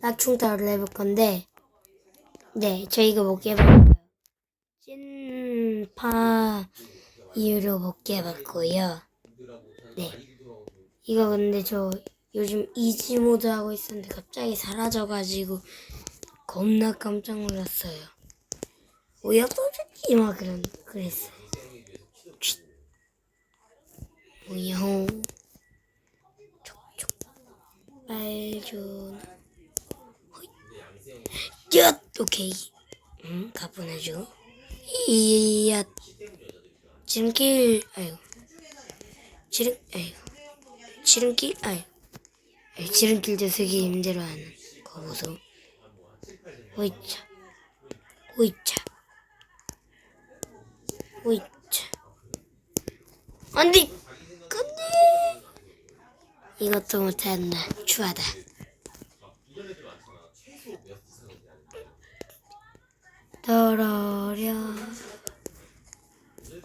낙충타워를 해볼 건데, 네, 저희가 못 깨봤고요. 찐파 이후로 못 깨봤고요. 네. 이거 근데 저 요즘 이지 모드 하고 있었는데 갑자기 사라져가지고 겁나 깜짝 놀랐어요. 뭐야 또졌지 막 그런 그랬어요. 쉿. 뭐야 촉촉 얏! 오케이. 응? 가뿐하죠 이야 지름길 아이고 지름 아이고 지름길 아이고 아이, 지름길도 쓰기 힘들어 하는 거 보소. 오이차. 오이차. 오이차. 안돼 안돼 이것도 못했나 추하다 떨어려.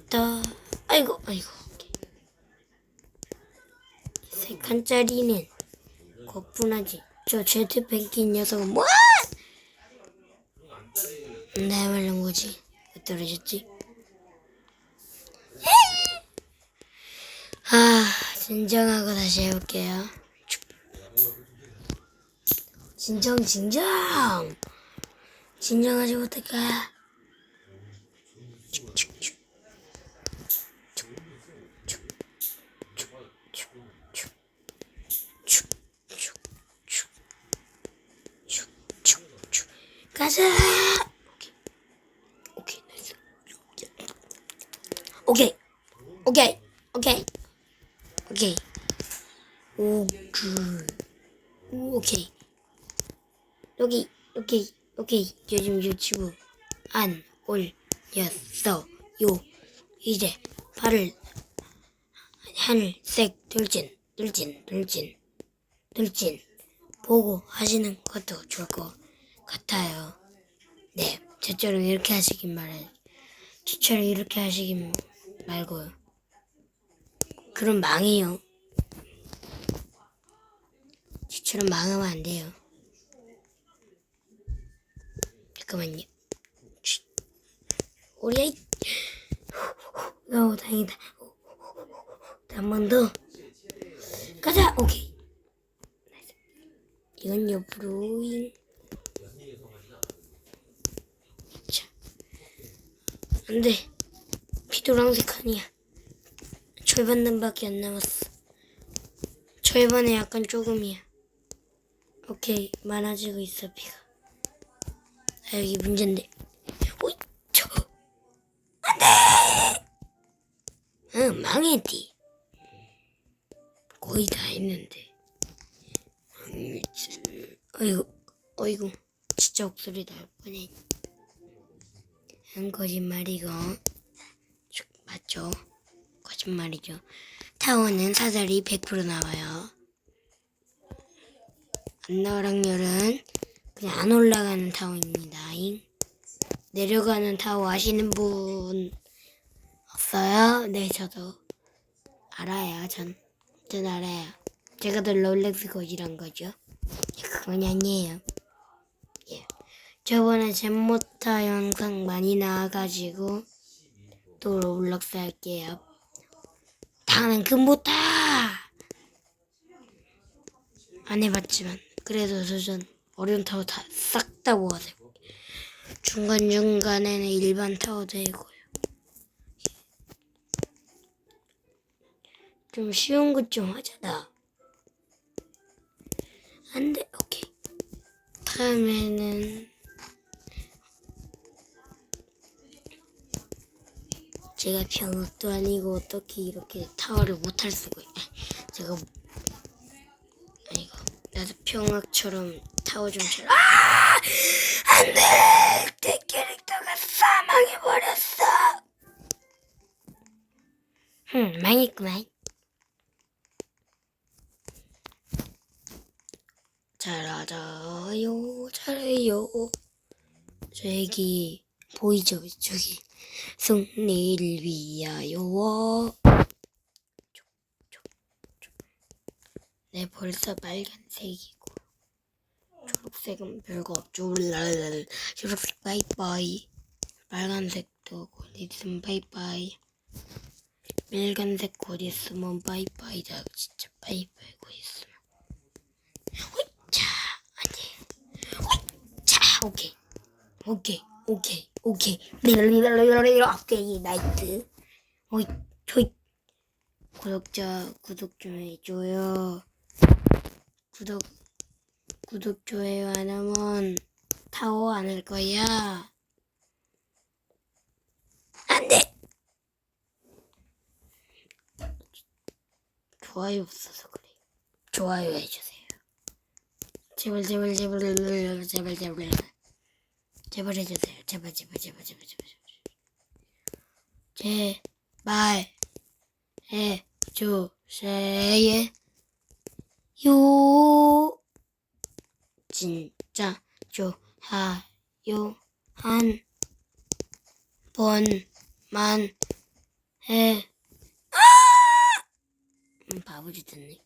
떠 아이고 아이고. 세 칸짜리는 거뿐하지. 저 제트뱅킨 녀석은 뭐야 내 말은 뭐지? 왜 떨어졌지? 아 진정하고 다시 해볼게요. 진정 진정 진정하지 못할까 가자 오케이 오케이 오케이 오케이 오케이 오그 오케이 여기 오케이 오케이 요즘 유튜브 안 올렸어요 이제 발을 하늘색 돌진 돌진 돌진 돌진 보고 하시는 것도 좋을 것 같아요. 네 저처럼 이렇게 하시긴 말아요 저처럼 이렇게 하시긴 말고요 그럼 망해요. 저처럼 망하면 안 돼요 잠깐만요. 쉿. 오리야. 이- 오, 다행이다. 한 번 더. 가자. 오케이. 이건 옆으로. 자. 안 돼. 피도랑색 아니야. 절반단밖에 안 남았어. 절반에 약간 조금이야. 오케이. 많아지고 있어, 피가. 아, 여기 문제인데. 오이, 저. 안 돼! 응, 망했디. 거의 다 했는데. 어이구, 어이구. 진짜 목소리 나올 뻔해. 한 거짓말이고. 쭉, 맞죠? 거짓말이죠. 타워는 사다리 100% 나와요. 안나랑 열은 그냥 안 올라가는 타워입니다. 내려가는 타워 아시는 분 없어요? 네, 저도 알아요. 전, 전 알아요. 제가 더 롤렉스 거지란 거죠. 예, 그건 아니에요. 예. 저번에 잼모타 영상 많이 나와가지고 또 로블록스 할게요. 다음엔 금모타! 안 해봤지만 그래도 도전 어려운 타워 다 싹 다 모아서 중간 중간에는 일반 타워도 해고요. 좀 쉬운 것 좀 하자 나. 안 돼 오케이. 다음에는 제가 병역도 아니고 어떻게 이렇게 타워를 못할 수가 있 제가 아이고 나도 평학처럼 타워 좀 잘. 아! 안 돼 내 캐릭터가 사망해 버렸어. 흠 망했구만. 잘하자요 잘해요. 저기 보이죠 저기 승리를 위하여. 네 벌써 빨간색이고 초록색. 초록색은 별거 없죠. 초록색 바이바이. 빨간색도 곧 있으면 바이바이. 빨간색 곧 있으면 바이바이다. 진짜 바이바이 곧 있으면. 호이차 아니. 호이차 오케이. 오케이 오케이 오케이. 오케이 나이트. 호이 호이. 구독자 구독 좀 해줘요. 구독 구독 좋아요 안 하면 타워 안할 거야. 안 돼. 좋아요 없어서 그래. 좋아요 해주세요. 제발 제발 제발 제발 제발 제발 제발 해주세요. 제발 제발 제발 제발 제발 제발 해주세요. 요 진짜 좋아요 한 번만 해. 음, 바보짓 했네.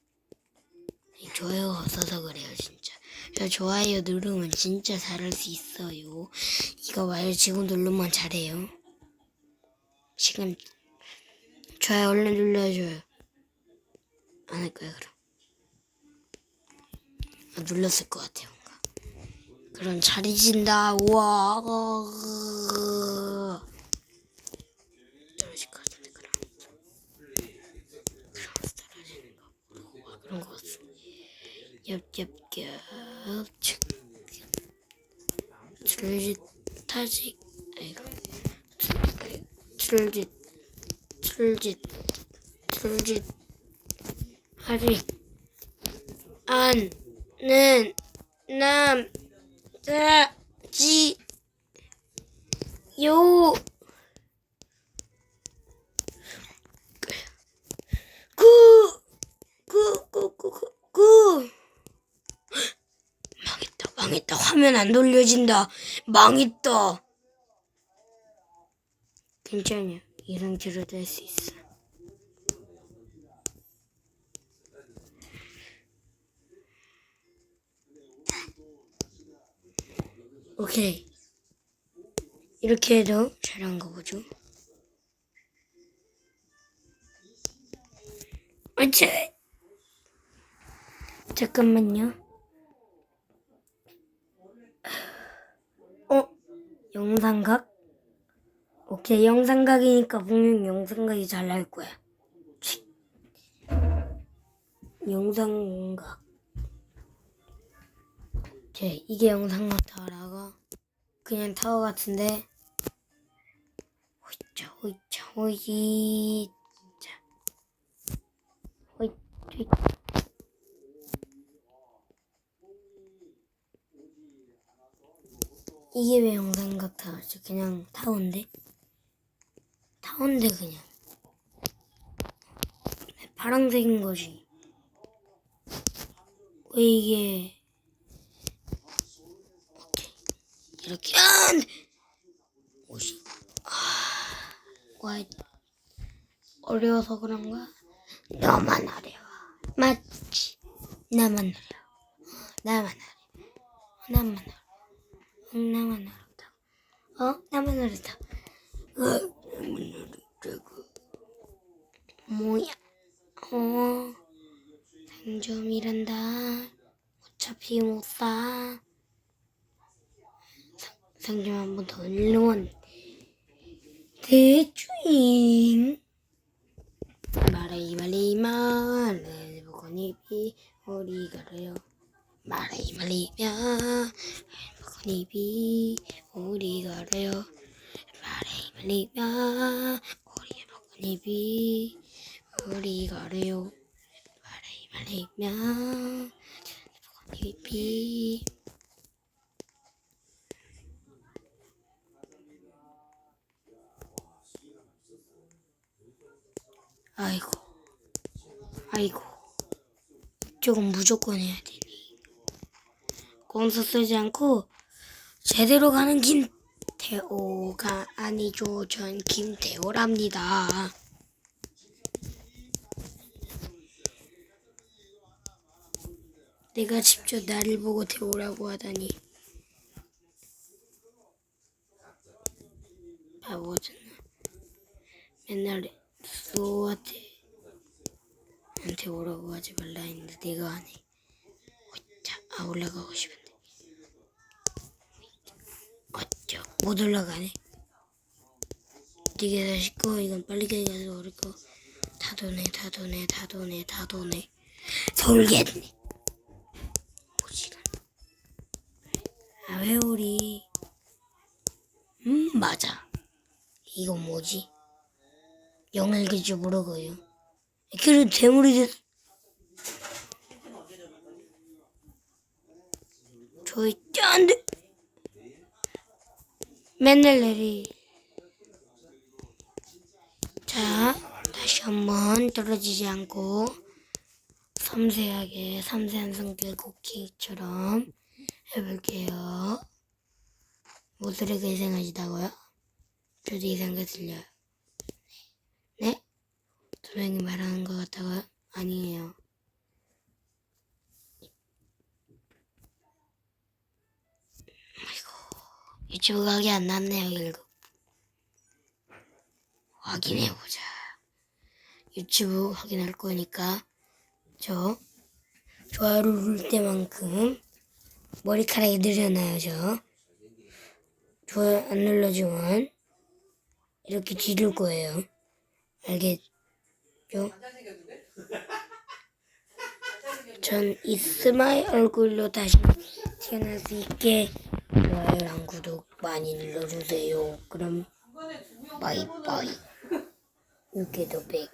이 좋아요가 없어서 그래요 진짜. 저 좋아요 누르면 진짜 잘할 수 있어요. 이거 와요 지금 누르면 잘해요. 지금 좋아요 얼른 눌러줘요. 안 할 거야 그럼. 아, 눌렀을 것 같아요. 그럼 잘 잊은다. 우와. 떨어지는 거. 우와, 그런 것 같습니다. 엽엽엽. 줄짓 타직. 아이고. 줄짓. 줄짓. 줄짓. 하지. 안. 는 남 자 지 요. 구, 구, 구, 구, 구, 구. 망했다, 망했다. 화면 안 돌려진다. 망했다. 괜찮아. 이 상태로도 할수 있어. 오케이. 이렇게 해도 잘한 거 보죠. 어째? 잠깐만요. 어? 영상각? 오케이, 영상각이니까 분명 영상각이 잘 나올 거야. 치. 영상각. 제 이게 영상각 타워라고 그냥 타워 같은데 호이차 호이차 호이차. 호이 호이 이게 왜 영상각 타워죠? 그냥 타워인데? 타워인데 그냥. 파란색인 거지. 왜 이게 이렇게 안 옷이 아, 와 어려워서 그런가? 너만 어려워. 맞지? 나만 어려워. 나만 어려워. 나만 어려워. 응, 나만 어렵다 어? 나만 어렵다 어? 나만 어렵다고. 뭐야? 어? 상점이란다. 어차피 못 사 상점 한번더 올려면 대주인. 말이 말이 말을 보고니비 우리 가래요. 말이 말리며 보고니비 우리 가래요. 말이 말리며 우리 보고니비 우리 가래요. 말이 말리며 보고니비 아이고, 아이고, 이쪽은 무조건 해야 되니. 공수 쓰지 않고 제대로 가는 김태호가 아니죠. 전 김태호랍니다. 내가 직접 나를 보고 들어오라고 하다니. 바보잖아. 맨날 수호한테 한테 오라고 하지 말라 했는데 내가 안 해. 어짜, 아 올라가고 싶은데. 어쩌, 못 올라가네. 되게 다 쉽고 이건 빨리 가서 어릴 거. 다 도네, 다 도네, 다 도네, 다 도네. 돌겠네. 오지간. 아, 회오리. 음, 맞아. 이건 뭐지? 영일기지 모르고요. 그래, 대물이 됐... 안 돼! 맨날 내리. 자, 다시 한번 떨어지지 않고 섬세하게 섬세한 성격 쿠키처럼 해볼게요. 모두에게 이상하시다고요? 저도 이상하게 들려요. 네? 도령이 말하는 것 같다고요? 아니에요. 아이고, 유튜브 각이 안 났네요, 일곱. 확인해 보자. 유튜브 확인할 거니까 저 좋아요를 누를 때만큼 머리카락이 늘어나요 저 좋아요 안 눌러주면 이렇게 지를 거예요 알겠 죠? 전 이스마의 얼굴로 다시 태어날 수 있게 좋아요랑 구독 많이 눌러주세요. 그럼 바이바이. 이렇게도 백